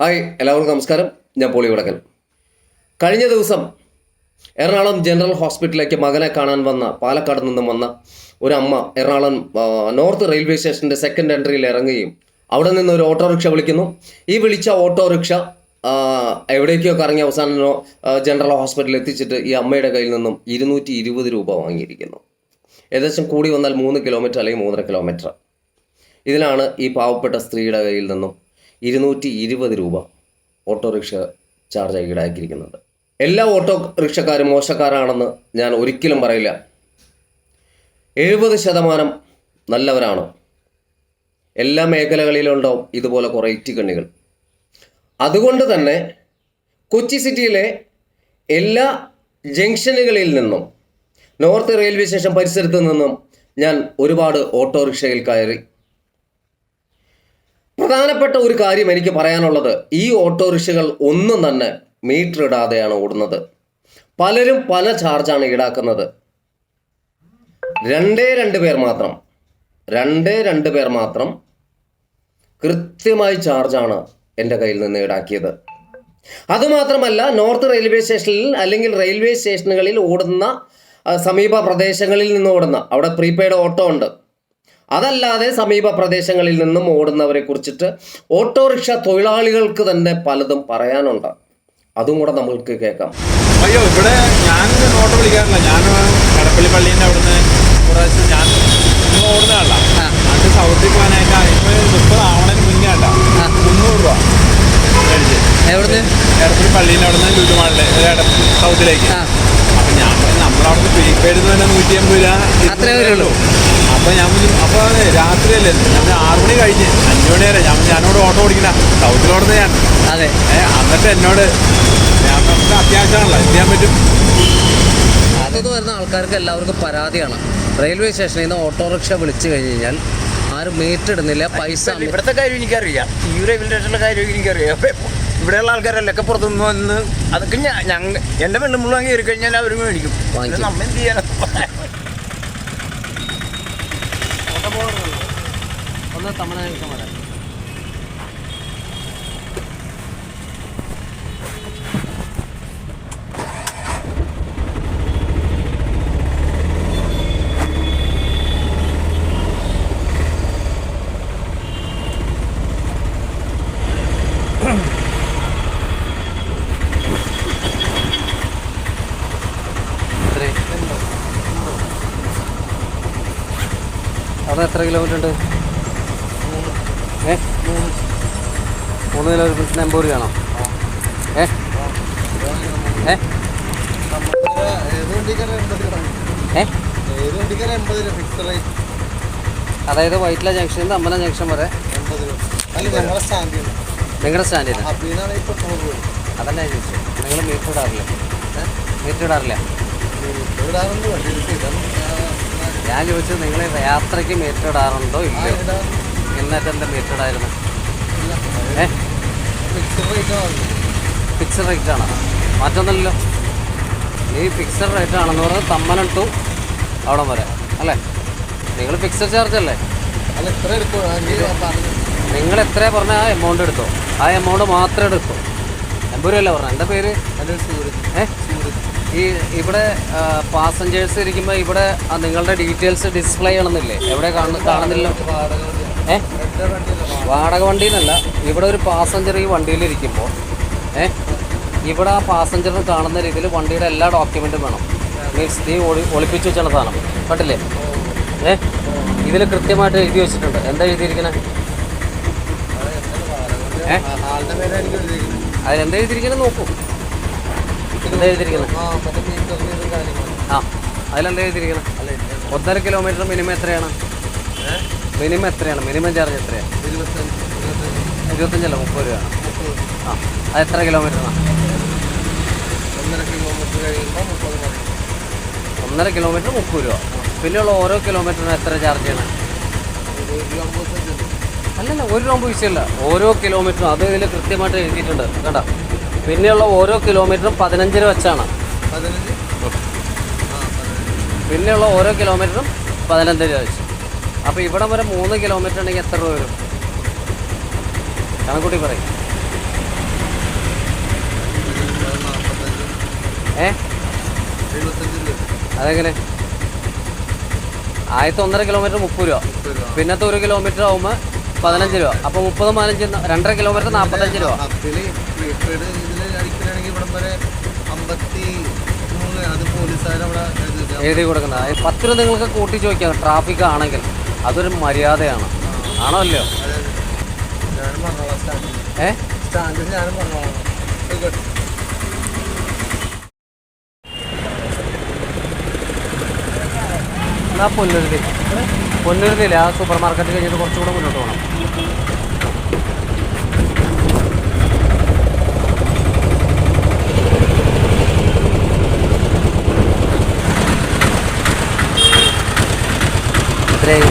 Hi എല്ലാവർക്കും നമസ്കാരം. ഞാൻ പോളി വടക്കൻ. കഴിഞ്ഞ ദിവസം എറണാകുളം ജനറൽ ഹോസ്പിറ്റലിലേക്ക് മകനെ കാണാൻ വന്ന പാലക്കാട് നിന്നും വന്ന ഒരു അമ്മ എറണാകുളം നോർത്ത് റെയിൽവേ സ്റ്റേഷന്റെ സെക്കൻഡ് എൻട്രിയിൽ ഇറങ്ങുകയും അവിടെ നിന്ന് ഒരു ഓട്ടോറിക്ഷ വിളിക്കുന്നു. ഈ വിളിച്ച ഓട്ടോറിക്ഷ എവിടേക്കൊക്കെ ഇറങ്ങി അവസാനം ജനറൽ ഹോസ്പിറ്റലിൽ എത്തിച്ചിട്ട് ഈ അമ്മയുടെ കയ്യിൽ നിന്നും ഇരുന്നൂറ്റി ഇരുപത് രൂപ വാങ്ങിയിരിക്കുന്നു. ഏകദേശം കൂടി വന്നാൽ മൂന്ന് കിലോമീറ്റർ അല്ലെങ്കിൽ മൂന്നര കിലോമീറ്റർ ഇതിലാണ് ഈ പാവപ്പെട്ട സ്ത്രീയുടെ കയ്യിൽ നിന്നും ഇരുന്നൂറ്റി ഇരുപത് രൂപ ഓട്ടോറിക്ഷ ചാർജായി ഈടാക്കിയിരിക്കുന്നത് എല്ലാ ഓട്ടോ റിക്ഷക്കാരും മോശക്കാരാണെന്ന് ഞാൻ ഒരിക്കലും പറയില്ല. എഴുപത് ശതമാനം നല്ലവരാണ്. എല്ലാ മേഖലകളിലും ഉണ്ടാവും ഇതുപോലെ കുറേ ഇറ്റിക്കണ്ണികൾ അതുകൊണ്ട് തന്നെ കൊച്ചി സിറ്റിയിലെ എല്ലാ ജംഗ്ഷനുകളിൽ നിന്നും നോർത്ത് റെയിൽവേ സ്റ്റേഷൻ പരിസരത്ത് നിന്നും ഞാൻ ഒരുപാട് ഓട്ടോറിക്ഷയിൽ കയറി പ്രധാനപ്പെട്ട ഒരു കാര്യം എനിക്ക് പറയാനുള്ളത് ഈ ഓട്ടോറിക്ഷകൾ ഒന്നും തന്നെ മീറ്റർ ഇടാതെയാണ് ഓടുന്നത്. പലരും പല ചാർജാണ് ഈടാക്കുന്നത്. രണ്ടേ രണ്ട് പേർ മാത്രം രണ്ടേ രണ്ട് പേർ മാത്രം കൃത്യമായി ചാർജാണ് എന്റെ കയ്യിൽ നിന്ന് ഈടാക്കിയത്. അതുമാത്രമല്ല നോർത്ത് റെയിൽവേ സ്റ്റേഷനിൽ അല്ലെങ്കിൽ റെയിൽവേ സ്റ്റേഷനുകളിൽ ഓടുന്ന സമീപ പ്രദേശങ്ങളിൽ നിന്ന് ഓടുന്ന അവിടെ പ്രീപെയ്ഡ് ഓട്ടോ ഉണ്ട്. അതല്ലാതെ സമീപ പ്രദേശങ്ങളിൽ നിന്നും ഓടുന്നവരെ കുറിച്ചിട്ട് ഓട്ടോറിക്ഷ തൊഴിലാളികൾക്ക് തന്നെ പലതും പറയാനുണ്ട്. അതും കൂടെ നമ്മൾക്ക് കേൾക്കാം. അയ്യോ ഇവിടെ ഞാൻ ഓട്ടോ വിളിക്കാറില്ല. ഞാൻ കടപ്പള്ളി പള്ളീന്റെ അവിടുന്ന് പ്രാവശ്യം ഞാൻ ഓടുന്ന ആളാണ് അത് സൗത്തിൽ പോകാനായിട്ട്. ഇപ്പൊ മുപ്പത് ആവണതിന് മുന്നേ ആട്ടാ. മുന്നൂറ് രൂപ. എവിടുന്ന്? കടപ്പള്ളി പള്ളീന്റെ അവിടുന്ന് ലുലുമാളിലെ സൗത്തിലേക്ക് ഞാൻ പറഞ്ഞു നമ്മളവിടുന്ന് പ്രീപെയ്ഡ് തന്നെ നൂറ്റി അമ്പത് രൂപ. അത്രേ വരുള്ളൂ. അപ്പൊ ഞാൻ അപ്പൊ രാത്രിയല്ലേ? ഞാൻ ആറു മണി കഴിഞ്ഞ്. അഞ്ചു മണി വരെ. ഞാൻ ഞാനോട് ഓട്ടോ ഓടിക്കണ സൗത്തിലോടുന്ന ഞാൻ. അതെ. എന്നിട്ട് എന്നോട് ഞാൻ നമുക്ക് അത്യാവശ്യമാണല്ലോ. എന്ത് ചെയ്യാൻ പറ്റും? അടുത്തത് വരുന്ന ആൾക്കാർക്ക് എല്ലാവർക്കും പരാതിയാണ്. റെയിൽവേ സ്റ്റേഷനിൽ നിന്ന് ഓട്ടോറിക്ഷ വിളിച്ചു കഴിഞ്ഞ് കഴിഞ്ഞാൽ ആരും മീറ്റർ ഇടുന്നില്ല. പൈസ ഇവിടുത്തെ കാര്യം എനിക്കറിയാം. ഈ റെയിൽവേ സ്റ്റേഷനിലെ കാര്യം എനിക്കറിയാം. ഇവിടെയുള്ള ആൾക്കാരല്ലൊക്കെ പുറത്തുനിന്ന് വന്ന് അതൊക്കെ ഞങ്ങൾ എന്റെ പെണ്ണുമ്പോൾ കയറി കഴിഞ്ഞാൽ അവർ മേടിക്കും. നമ്മൾ എന്ത് ചെയ്യാനാ? ഒന്ന് തമിഴ് നിൽക്കാൻ വരാം അത് എത്ര കിലോമീറ്റർ ഉണ്ട്? ഏ? മൂന്ന് കിലോമീറ്ററിന് എൺപത് രൂപയാണോ? ഏ? ഏ? അതായത് വൈറ്റില ജംഗ്ഷനിൽ നിന്ന് അമ്പല ജംഗ്ഷൻ വരെ. നിങ്ങളുടെ സ്റ്റാൻഡിൽ അതല്ല ചോദിച്ചത്. നിങ്ങൾ മീറ്റർ ഇടാറില്ല? മീറ്റർ ഇടാറില്ല. ഞാൻ ചോദിച്ചത് നിങ്ങൾ യാത്രയ്ക്ക് മേറ്റിടാറുണ്ടോ ഇല്ല എന്നിട്ട് എന്താ മേറ്റിടായിരുന്നു ഏ? ഫിക്സഡ് റേറ്റ് ആണ്. മാറ്റമൊന്നുമില്ലല്ലോ ഈ ഫിക്സഡ് റേറ്റ് ആണെന്ന് പറഞ്ഞാൽ തമ്മനം ടു അവിടെ വരെ അല്ലേ? നിങ്ങൾ ഫിക്സഡ് ചാർജ് അല്ലേ? നിങ്ങൾ എത്ര പറഞ്ഞ? ആ എമൗണ്ട് എടുത്തോ. ആ എമൗണ്ട് മാത്രം എടുത്തോ. എമ്പൂരല്ലേ പറഞ്ഞു? എന്താ പേര്? ഏ? ഈ ഇവിടെ പാസഞ്ചേഴ്സ് ഇരിക്കുമ്പോൾ ഇവിടെ നിങ്ങളുടെ ഡീറ്റെയിൽസ് ഡിസ്പ്ലേ ചെയ്യണമെന്നില്ലേ എവിടെ കാണുന്ന കാണുന്നില്ല? ഏ? വാടക വണ്ടിന്നല്ല. ഇവിടെ ഒരു പാസഞ്ചർ ഈ വണ്ടിയിൽ ഇരിക്കുമ്പോൾ ഏ? ഇവിടെ ആ പാസഞ്ചറിന് കാണുന്ന രീതിയിൽ വണ്ടിയുടെ എല്ലാ ഡോക്യുമെന്റും വേണം. മീൻസ് നീ ഒളി ഒളിപ്പിച്ച് വെച്ചുള്ള സാധനം. കണ്ടില്ലേ? ഏ? ഇതിൽ കൃത്യമായിട്ട് എഴുതി വെച്ചിട്ടുണ്ട്. എന്താ എഴുതിയിരിക്കണേ? ഏ? അതിലെന്താ എഴുതിയിരിക്കണേ? നോക്കൂ. എഴുതിയിരിക്കുന്നത് ആ അതിലെന്താ എഴുതിയിരിക്കുന്നത്? ഒന്നര കിലോമീറ്റർ മിനിമം എത്രയാണ്? മിനിമം എത്രയാണ്? മിനിമം ചാർജ് എത്രയാണ് ഇരുപത്തഞ്ചല്ല മുപ്പത് രൂപയാണ്. ആ അത് എത്ര കിലോമീറ്ററാണ് ഒന്നര കിലോമീറ്റർ മുപ്പത് രൂപ. പിന്നെയുള്ള ഓരോ കിലോമീറ്ററിന് എത്ര ചാർജ് ചെയ്യണം? അല്ലല്ല ഒരു രൂപ വിഷയമല്ല ഓരോ കിലോമീറ്ററും അത് ഇതിൽ കൃത്യമായിട്ട് എഴുതിയിട്ടുണ്ട്. കേട്ടോ പിന്നെയുള്ള ഓരോ കിലോമീറ്ററും പതിനഞ്ച്? വെച്ചാണ് പിന്നെയുള്ള ഓരോ കിലോമീറ്ററും പതിനഞ്ചര വെച്ച്. അപ്പോൾ ഇവിടെ വരെ മൂന്ന് കിലോമീറ്റർ ഉണ്ടെങ്കിൽ എത്ര രൂപ വരും? കണക്കൂട്ടി പറയും. ഏ? അതെങ്ങനെ? ആയിരത്തി ഒന്നര കിലോമീറ്റർ മുപ്പത് രൂപ. പിന്നത്തെ ഒരു കിലോമീറ്റർ ആകുമ്പോൾ പതിനഞ്ച് രൂപ. അപ്പോൾ മുപ്പത് പതിനഞ്ച് രണ്ടര കിലോമീറ്റർ നാൽപ്പത്തഞ്ച് രൂപ. അപ്പിൽ ഇവിടെ വരെ അമ്പത്തി മൂന്ന് അത് പോലീസുകാരവിടെ എഴുതി എഴുതി കൊടുക്കുന്നത്. പത്ത് രൂപ നിങ്ങൾക്ക് കൂട്ടി ചോദിക്കാം. ട്രാഫിക് ആണെങ്കിൽ അതൊരു മര്യാദയാണ്. ആണോ അല്ലയോ ഞാനും സ്റ്റാൻഡിൽ. ഏ? സ്റ്റാൻഡിൽ ഞാനും പറഞ്ഞോളാം ആയിക്കോട്ടെ. എന്നാ പൊന്നുരുതി? പൊന്നുരുതിയില്ല? ആ സൂപ്പർ മാർക്കറ്റ് കഴിഞ്ഞിട്ട് കുറച്ചുകൂടെ മുന്നോട്ട് പോകണം എത്രയായി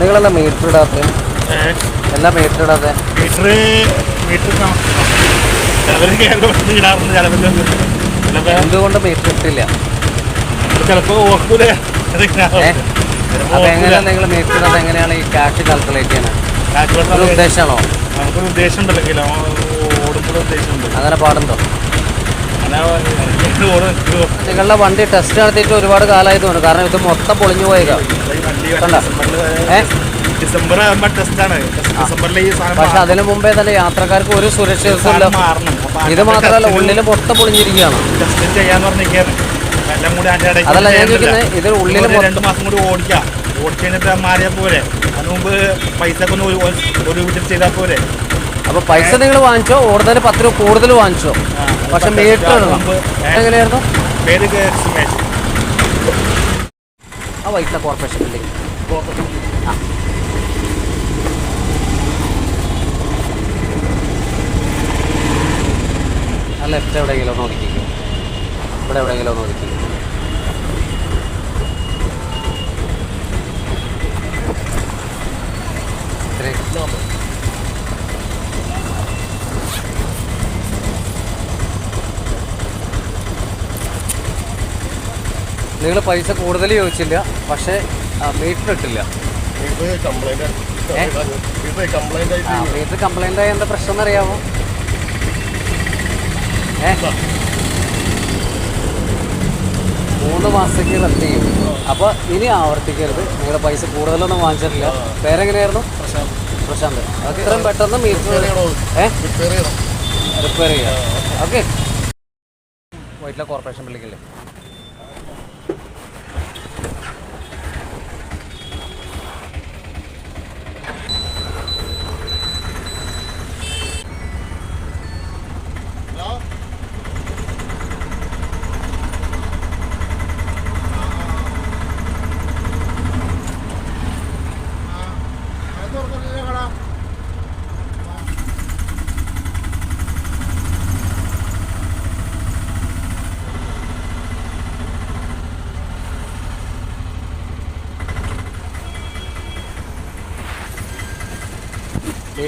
നിങ്ങളെന്താ മീറ്റർ ഇടാത്ത? എന്താ മീറ്റർ ഇടാത്ത? മീറ്റർ മീറ്റർ എന്തുകൊണ്ട് മീറ്റർ ഇട്ടില്ല? ഓർക്കൂല. അപ്പൊ എങ്ങനെയാണ് നിങ്ങൾ മീറ്റർ ഇടാതെ എങ്ങനെയാണ് ഈ കാറ്റ് കാൽക്കുലേറ്റ് ചെയ്യുന്നത് ഉദ്ദേശമാണോ? നമുക്കൊരു ഉദ്ദേശം ഉണ്ടല്ലോ ഉദ്ദേശമുണ്ട് അങ്ങനെ പാടുണ്ടോ? നിങ്ങളുടെ വണ്ടി ടെസ്റ്റ് നടത്തിയിട്ട് ഒരുപാട് കാലമായി തോന്നുന്നു. കാരണം ഇത് മൊത്തം പൊളിഞ്ഞു പോയേക്കാം? ഡിസംബർ ആകുമ്പോൾ ടെസ്റ്റാണ് പക്ഷെ അതിനു മുമ്പേ തന്നെ യാത്രക്കാർക്ക് ഒരു സുരക്ഷിതത്വമില്ല ഇത് മാത്രമല്ല ഉള്ളിൽ മൊത്തം പൊളിഞ്ഞിരിക്കുകയാണ്. ടെസ്റ്റ് ചെയ്യാന്ന് പറഞ്ഞിരിക്കുകയാണ്. എല്ലാം കൂടി അതല്ല ഞാൻ. ചോദിക്കുന്നത് ഇതിൽ ഉള്ളിൽ രണ്ടു മാസം കൂടി ഓടിക്കാം. ഓടിച്ചു മാറിയാൽ പോരെ. അതിന് മുമ്പ് പൈസ ഒക്കെ ഒന്ന് ഒരു വീട്ടിൽ ചെയ്താൽ പോരെ. അപ്പൊ പൈസ നിങ്ങൾ വാങ്ങിച്ചോ ഓടുന്നതിന് പത്ത് രൂപ കൂടുതൽ വാങ്ങിച്ചോ. പക്ഷെ മീറ്റർ? എങ്ങനെയായിരുന്നു? ആ വൈറ്റിലെ കോർപ്പറേഷൻ ബിൽഡിംഗ് ആ. ലെഫ്റ്റ് എവിടെയെങ്കിലും ഒന്ന് ഒതുക്കിക്കോ. ഇവിടെ എവിടെയെങ്കിലും ഒന്ന് ഒതുക്കിക്കോ. ഇത്രയും. നിങ്ങൾ പൈസ കൂടുതൽ ചോദിച്ചില്ല. പക്ഷേ മീറ്റർ ഇട്ടില്ല. മീറ്റർ കംപ്ലൈന്റ് ആയ എന്താ പ്രശ്നം എന്നറിയാമോ ഏ? മൂന്ന് മാസത്തേക്ക് റദ്ദ് ചെയ്യും. അപ്പോൾ ഇനി ആവർത്തിക്കരുത്. നിങ്ങളുടെ പൈസ കൂടുതലൊന്നും വാങ്ങിച്ചിട്ടില്ല. പേരെങ്ങനെയായിരുന്നു? പ്രശാന്ത്. അത്രയും പെട്ടെന്ന് മീറ്റർ ഏ? റിപ്പയർ ചെയ്യാം. ഓക്കെ. വൈറ്റില കോർപ്പറേഷൻ ബിൽഡിങ്ങില്ലേ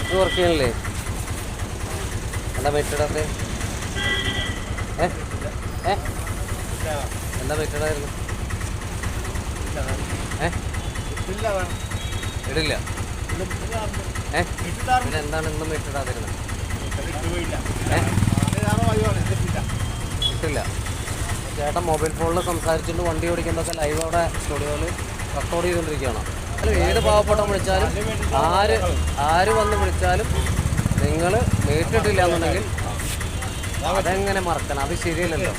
മീറ്റർ വർക്ക് ചെയ്യണല്ലേ എന്താ ഏ? എന്താ പറ്റിടായിരുന്നു ഇടില്ല. പിന്നെ എന്താണ് ഇന്നും ഇട്ടിടാതിരുന്നത് ഇട്ടില്ല. ചേട്ടൻ മൊബൈൽ ഫോണിൽ സംസാരിച്ചിട്ട് വണ്ടി ഓടിക്കുമ്പോൾ ലൈവ് അവിടെ സ്റ്റുഡിയോയിൽ റെക്കോർഡ് ചെയ്തുകൊണ്ടിരിക്കുകയാണ് ഏത് പാവപ്പെട്ട വിളിച്ചാലും ആര് ആര് വന്ന് വിളിച്ചാലും നിങ്ങൾ നേരിട്ടിട്ടില്ല എന്നുണ്ടെങ്കിൽ അതെങ്ങനെ മറക്കണം? അത് ശരിയല്ലല്ലോ.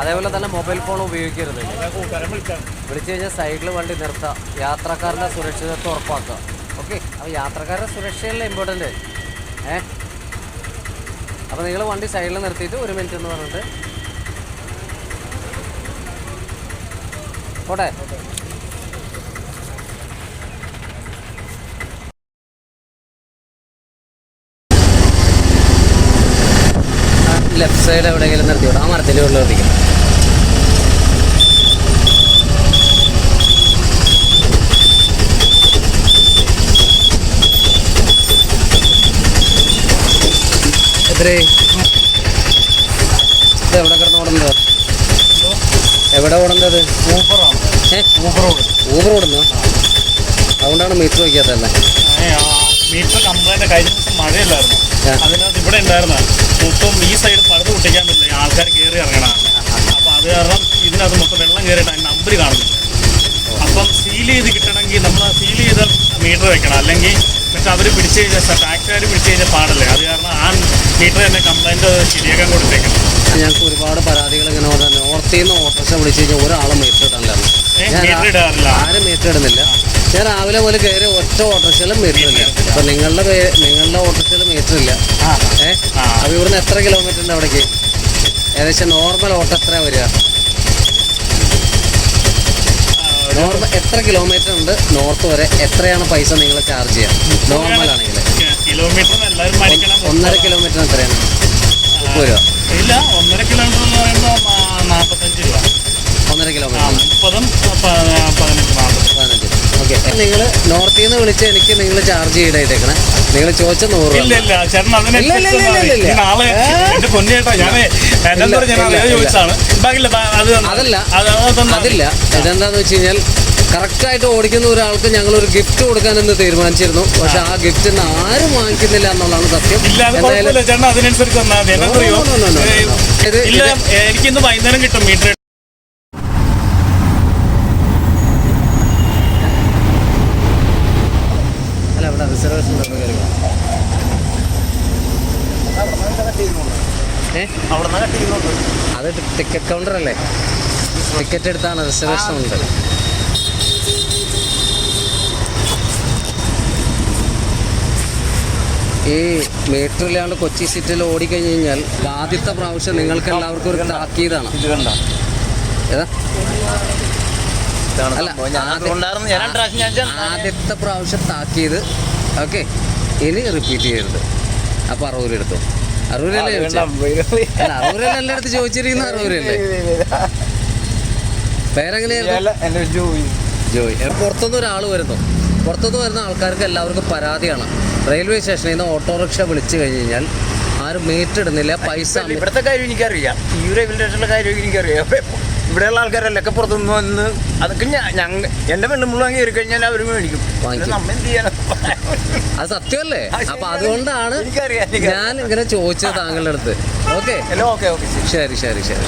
അതേപോലെ തന്നെ മൊബൈൽ ഫോൺ ഉപയോഗിക്കരുത്. വിളിച്ചു കഴിഞ്ഞാൽ സൈഡിൽ വണ്ടി നിർത്തുക യാത്രക്കാരുടെ സുരക്ഷിതത്വം ഉറപ്പാക്കുക. ഓക്കെ? അപ്പോൾ യാത്രക്കാരുടെ സുരക്ഷയല്ല ഇമ്പോർട്ടന്റ് ഏ? അപ്പോൾ നിങ്ങൾ വണ്ടി സൈഡിൽ നിർത്തിയിട്ട് ഒരു മിനിറ്റ് എന്ന് പറഞ്ഞിട്ട് പോട്ടെ. ലെഫ്റ്റ് സൈഡ് എവിടെയെങ്കിലും നിർത്തിയോട്ടെ. ആ മരത്തിന്റെ ഉള്ളിൽ നിർത്തിക്കാം എത്രേ? എവിടെ കിടന്ന് ഓടുന്നത്? എവിടെ ഓടുന്നത്? ഊബർ ഓടുന്നു അതുകൊണ്ടാണ് മീറ്റർ വയ്ക്കാത്തല്ലേ മീറ്റർ കംപ്ലൈന്റ് കഴിഞ്ഞ ദിവസം മഴയില്ലായിരുന്നു. അതിനകത്ത് ഇവിടെ ഉണ്ടായിരുന്ന മൊത്തം ഈ സൈഡ് പഴുത് പൊട്ടിക്കാൻ പറ്റില്ല. ആൾക്കാർ കയറി ഇറങ്ങണം. അപ്പോൾ അത് കാരണം ഇതിനകത്ത് മൊത്തം വെള്ളം കയറിയിട്ട് അതിന് നമ്പർ കാണുന്നില്ല. അപ്പം സീൽ ചെയ്ത് കിട്ടണമെങ്കിൽ നമ്മൾ സീൽ ചെയ്ത മീറ്റർ വെക്കണം. അല്ലെങ്കിൽ പക്ഷെ അവർ പിടിച്ച് കഴിഞ്ഞാൽ ടാക്സുകാർ പിടിച്ച് കഴിഞ്ഞാൽ പാടല്ലേ? അത് കാരണം ആ മീറ്റർ തന്നെ കംപ്ലൈന്റ് ശരിയാക്കാൻ കൊടുത്തേക്കണം. ഞങ്ങൾക്ക് ഒരുപാട് പരാതികൾ ഇങ്ങനെ നോർത്തിൽ നിന്ന് ഓട്ടോറിക്ഷ വിളിച്ച് കഴിഞ്ഞാൽ ഒരാളും മീറ്റർ ഇടാനില്ലായിരുന്നു ആരും മീറ്റർ ഇടുന്നില്ല ഞാൻ രാവിലെ മുതൽ കയറി ഒറ്റ ഓട്ടോറിക്ഷയിലും മീറ്റർ ഇല്ല അപ്പൊ നിങ്ങളുടെ പേര് നിങ്ങളുടെ ഓട്ടോറിക്ഷയിൽ മീറ്റർ ഇല്ല ഏഹ്. അപ്പൊ ഇവിടുന്ന് എത്ര കിലോമീറ്റർ ഉണ്ട് അവിടേക്ക്? ഏകദേശം നോർമൽ ഓട്ടോ എത്ര വരിക? നോർമൽ എത്ര കിലോമീറ്റർ ഉണ്ട് നോർത്ത് വരെ? എത്രയാണ് പൈസ നിങ്ങൾ ചാർജ് ചെയ്യുക? നോർമൽ ആണെങ്കിൽ. ഒന്നര കിലോമീറ്റർ എത്രയാണ്? മുപ്പത് രൂപ. ഇല്ല ഒന്നര കിലോമീറ്റർ എന്ന് പറയുമ്പോൾ നാൽപ്പത്തഞ്ച് രൂപ. ഒന്നര കിലോമീറ്റർ മുപ്പതും പതിനഞ്ച് ഓക്കെ നിങ്ങൾ നോർത്തിൽ നിന്ന് വിളിച്ച് എനിക്ക് നിങ്ങൾ ചാർജ് ചെയ്തേക്കണേ. നിങ്ങൾ ചോദിച്ച നൂറ് ഇല്ല ഇല്ല ചേട്ടൻ ഇല്ല, ഇല്ല, ഇല്ല, ഇല്ല, ഇല്ല, ഇല്ല. നാളെ എന്റെ പൊന്നു ചേട്ടാ ഞാനേ എന്നെ ഇല്ല, ഞാൻ ഇല്ല, അറിയാതെ ഇല്ല. ചോദിച്ചാണ് ബാക്കില്ല ബാ- അത് തന്നാ- അതല്ല. അത് അത് തന്നാ. അതില്ല. ഇതെന്താന്ന് വെച്ച് കഴിഞ്ഞാൽ കറക്റ്റായിട്ട് ഓടിക്കുന്ന ഒരാൾക്ക് ഞങ്ങൾ ഒരു ഗിഫ്റ്റ് കൊടുക്കാനെന്ന് തീരുമാനിച്ചിരുന്നു. പക്ഷെ ആ ഗിഫ്റ്റ് ഇന്ന് ആരും വാങ്ങിക്കുന്നില്ല എന്നുള്ളതാണ് സത്യം. ഇല്ല അത് എന്തായാലും കുഴപ്പമില്ല. ചേട്ടൻ അതിനനുസരിച്ച് തന്നാൽ മതി. എന്നാ No, no, അറിയോ? no, no, no, no, no. ഇത് എനിക്കിന്ന് വൈകുന്നേരം കിട്ടും മീറ്റർ അല്ല ഇവിടെ റിസർവേഷൻ ഏ അവിടെ നിന്ന് കട്ട് ചെയ്യുന്നുണ്ട് അത് ടിക്കറ്റ് കൗണ്ടർ അല്ലേ? ടിക്കറ്റ് എടുത്താണ് റിസർവേഷൻ ഉണ്ട്. ഈ മീറ്ററിലാണ്ട് കൊച്ചി സിറ്റിയിൽ ഓടിക്കഴിഞ്ഞ് കഴിഞ്ഞാൽ ആദ്യത്തെ പ്രാവശ്യം നിങ്ങൾക്ക് എല്ലാവർക്കും ഒരു താക്കീതാണ്. ഏതാ? അല്ല, ആദ്യത്തെ പ്രാവശ്യം താക്കീത്. ഓക്കെ. ഇനി റിപ്പീറ്റ് ചെയ്യരുത്. അപ്പൊ അറുപത് എടുത്തു എല്ലായിടത്ത് ചോദിച്ചിരിക്കുന്ന അറുപതല്ലേ പേരെങ്ങനെയായിരുന്നു? ജോയ്. പുറത്തുനിന്ന് ഒരാൾ വരുന്നു. പുറത്തുനിന്ന് വരുന്ന ആൾക്കാർക്ക് എല്ലാവർക്കും പരാതിയാണ്. റെയിൽവേ സ്റ്റേഷനിൽ നിന്ന് ഓട്ടോറിക്ഷ വിളിച്ചു കഴിഞ്ഞ് കഴിഞ്ഞാൽ ആരും മീറ്റർ ഇടുന്നില്ല പൈസ ഇവിടുത്തെ കാര്യം എനിക്കറിയാം. ഈ റെയിൽവേ സ്റ്റേഷനിലെ കാര്യം എനിക്കറിയാം. ഇവിടെയുള്ള ആൾക്കാരല്ലൊക്കെ പുറത്തുനിന്ന് വന്ന് അതൊക്കെ ഞാൻ എന്റെ വെള്ളം മുഴുവൻ കയറി കഴിഞ്ഞാൽ അവർ മേടിക്കും. നമ്മൾ നമ്മ എന്ത് ചെയ്യാനാ? അത് സത്യമല്ലേ? അപ്പൊ അതുകൊണ്ടാണ്. ഞാൻ ഇങ്ങനെ ചോദിച്ചത് താങ്കളുടെ അടുത്ത്. ഓക്കെ? ഹലോ ഓക്കെ ഓക്കെ ശരി. ശരി ശരി ശരി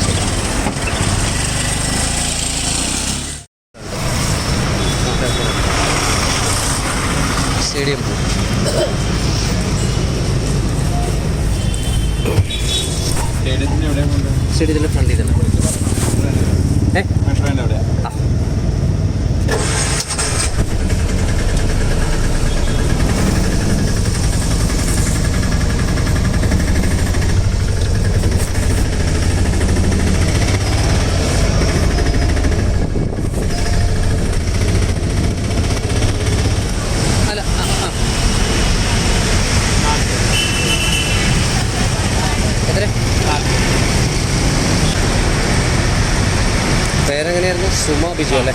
സ്റ്റേഡിയം സ്റ്റേഡിയത്തിന്റെ ഫ്രണ്ടിൽ തന്നെ. ഏ മെട്രോന്റെ എവിടെയാ അല്ല ആ, ആ. എത്ര സുമ അല്ലേ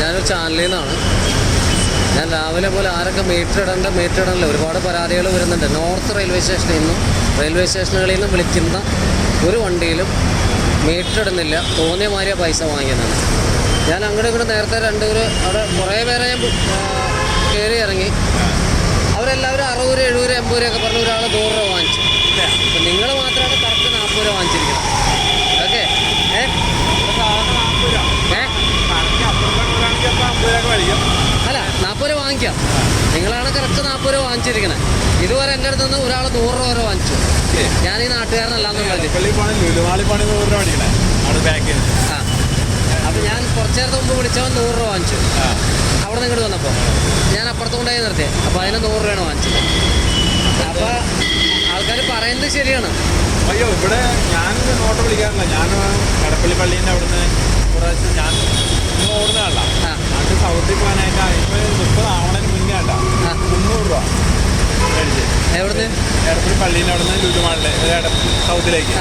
ഞാനൊരു ചാനലിൽ നിന്നാണ് ഞാൻ രാവിലെ പോലെ ആരൊക്കെ മീറ്റർ ഇടേണ്ട മീറ്റർ ഇടണ്ട ഒരുപാട് പരാതികൾ വരുന്നുണ്ട്. നോർത്ത് റെയിൽവേ സ്റ്റേഷനിൽ നിന്നും റെയിൽവേ സ്റ്റേഷനുകളിൽ നിന്നും വിളിക്കുന്ന ഒരു വണ്ടിയിലും മീറ്റർ ഇടുന്നില്ല തോന്നിയ മാതിരിയ പൈസ വാങ്ങിയതാണ്. ഞാൻ അങ്ങോട്ട് ഇങ്ങോട്ട് നേരത്തെ രണ്ടുപേർ അവിടെ കുറേ പേരെ ഞാൻ കയറി ഇറങ്ങി. അവരെല്ലാവരും അറുപത് എഴുപത് എൺപത് ഒക്കെ പറഞ്ഞ് ഒരാൾ നൂറ് രൂപ വാങ്ങിച്ചു. അപ്പം നിങ്ങൾ മാത്രമാണ് കറക്റ്റ് നാൽപ്പത് രൂപ വാങ്ങിച്ചിരിക്കുന്നത്. ഓക്കെ? ഏ? അല്ല നാൽപ്പത് രൂപ വാങ്ങിക്കാം. നിങ്ങളാണ് കറക്റ്റ് നാൽപ്പത് രൂപ വാങ്ങിച്ചിരിക്കുന്നത്. ഇതുവരെ എന്റെ അടുത്ത് നിന്ന് ഒരാൾ നൂറ് രൂപ വരെ വാങ്ങിച്ചു. ഞാൻ ഈ നാട്ടുകാരനല്ലാന്നുള്ളത് പറഞ്ഞു രൂപ ആ. ഞാൻ കുറച്ച് നേരത്തെ മുമ്പ് വിളിച്ചവൻ നൂറ് രൂപ വാങ്ങിച്ചു. അവിടെ നിന്ന് ഇങ്ങോട്ട് വന്നപ്പോൾ ഞാൻ അപ്പുറത്ത് കൊണ്ടുപോയി നിർത്തിയത് അപ്പോൾ അതിന് നൂറ് രൂപയാണ് വാങ്ങിച്ചത്. അപ്പോൾ ആൾക്കാർ പറയുന്നത് ശരിയാണ്. അയ്യോ ഇവിടെ ഞാൻ ഓട്ടോ വിളിക്കാറില്ല. ഞാൻ കടപ്പള്ളി പള്ളീന്റെ അവിടുന്ന് പ്രാവശ്യം ഞാൻ ഓടുന്ന ആളാ. അത് സൗത്തിൽ പോകാനായിട്ട്. ഇപ്പോൾ മുപ്പത് ആവണതിന് മുന്നേ ആട്ടാ. മുന്നൂറ് രൂപ. എവിടുന്ന്? എടപ്പള്ളി പള്ളീന്റെ അവിടുന്ന് ലുലുമാളിലെ സൗത്തിലേക്ക്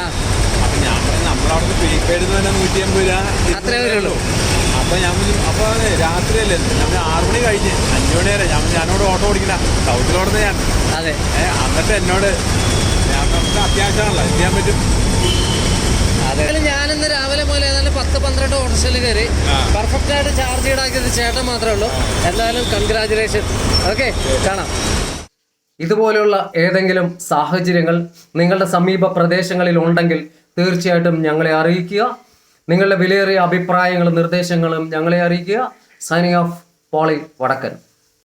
ഞാൻ പറഞ്ഞു നമ്മളവിടുന്ന് പ്രീപെയ്ഡ് എന്ന് പറഞ്ഞാൽ നൂറ്റി അമ്പത് രൂപ അത്രേ വരുള്ളൂ. അപ്പോൾ ഞാൻ അപ്പോൾ രാത്രിയല്ലേ ഞാൻ ആറ് മണി കഴിഞ്ഞ്. അഞ്ച് മണി വരെ. ഞാൻ ഞാനോട് ഓട്ടോ ഓടിക്കണ സൗത്തിലോടുന്ന ഞാൻ. അതെ. എന്നിട്ട് എന്നോട് ഞാൻ നമുക്ക് അത്യാവശ്യമാണല്ലോ. എന്ത് ചെയ്യാൻ പറ്റും? അതെ. ഞാനിന്ന് രാവിലെ മുതൽ ഏതാണ്ട് പത്ത് പന്ത്രണ്ട് ഓട്ടോസിൽ കയറി പെർഫെക്റ്റ് ആയിട്ട് ചാർജ് ഈടാക്കിയത് ചേട്ടൻ മാത്രമേ ഉള്ളൂ. എന്തായാലും കൺഗ്രാചുലേഷൻ ഓക്കെ കാണാം. ഇതുപോലെയുള്ള ഏതെങ്കിലും സാഹചര്യങ്ങൾ നിങ്ങളുടെ സമീപ പ്രദേശങ്ങളിൽ ഉണ്ടെങ്കിൽ തീർച്ചയായിട്ടും ഞങ്ങളെ അറിയിക്കുക. നിങ്ങളുടെ വിലയേറിയ അഭിപ്രായങ്ങളും നിർദ്ദേശങ്ങളും ഞങ്ങളെ അറിയിക്കുക. സൈനിങ് ഓഫ് പോളി വടക്കൻ.